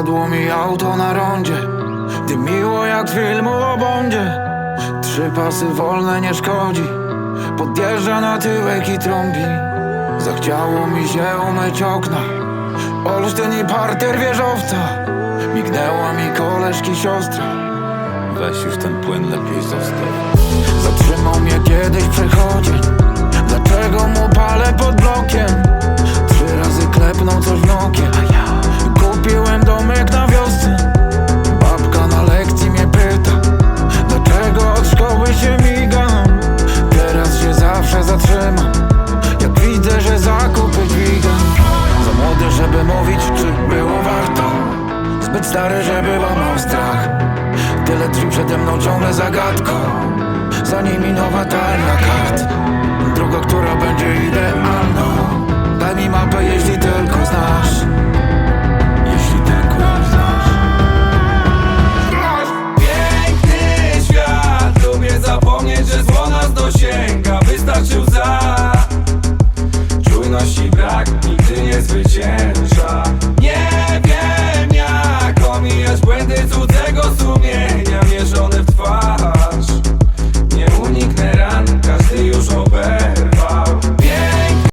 Ukradło mi auto na rondzie. Gdy miło jak filmu o Bondzie. Trzy pasy wolne nie szkodzi. Podjeżdża na tyłek i trąbi. Zachciało mi się umyć okna. Olsztyn i parter wieżowca. Mignęła mi koleżki siostra. Weź już ten płyn lepiej zostaw. Zatrzymał mnie kiedyś przechodzień mówić, czy było warto? Zbyt stary, żeby łamał strach. Tyle drzwi przede mną ciągle zagadką. Za nimi nowa talia kart. Droga, która będzie nigdy nie zwycięża. Nie wiem jak omijać błędy cudzego sumienia